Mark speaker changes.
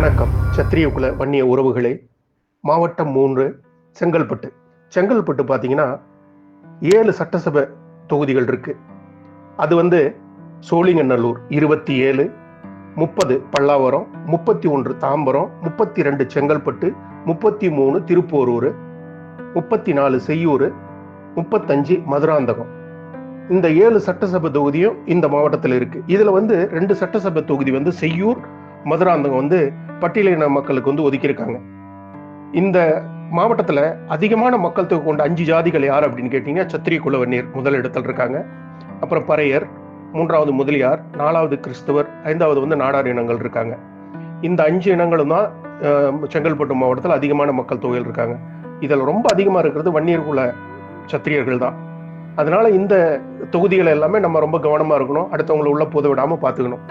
Speaker 1: சத்திரிய குல வன்னிய உறவுகளே மாவட்டம் மூன்று செங்கல்பட்டு. செங்கல்பட்டு பார்த்தீங்கன்னா ஏழு சட்டசபை தொகுதிகள் இருக்கு. அது வந்து சோழிங்கநல்லூர் இருபத்தி ஏழு முப்பது பல்லாவரம் முப்பத்தி ஒன்று தாம்பரம் முப்பத்தி ரெண்டு செங்கல்பட்டு முப்பத்தி மூணு திருப்போரூர் முப்பத்தி நாலு செய்யூர் முப்பத்தஞ்சு மதுராந்தகம். இந்த ஏழு சட்டசபை தொகுதியும் இந்த மாவட்டத்தில் இருக்கு. இதுல வந்து ரெண்டு சட்டசபை தொகுதி வந்து செய்யூர் மதுராந்தகம் வந்து பட்டியலின மக்களுக்கு வந்து ஒதுக்கியிருக்காங்க. இந்த மாவட்டத்தில் அதிகமான மக்கள் தொகை கொண்ட அஞ்சு ஜாதிகள் யார் அப்படின்னு கேட்டீங்கன்னா சத்திரிய குலவன்னியர் முதல் இடத்துல இருக்காங்க. அப்புறம் பறையர் மூன்றாவது முதலியார் நாலாவது கிறிஸ்தவர் ஐந்தாவது வந்து நாடார் இனங்கள் இருக்காங்க. இந்த அஞ்சு இனங்களும் தான் செங்கல்பட்டு மாவட்டத்தில் அதிகமான மக்கள் தொகையில் இருக்காங்க. இதில் ரொம்ப அதிகமாக இருக்கிறது வன்னியர் குல சத்திரியர்கள் தான். அதனால இந்த தொகுதிகள் எல்லாமே நம்ம ரொம்ப கவனமாக இருக்கணும். அடுத்தவங்களை உள்ள போத விடாமல் பார்த்துக்கணும்.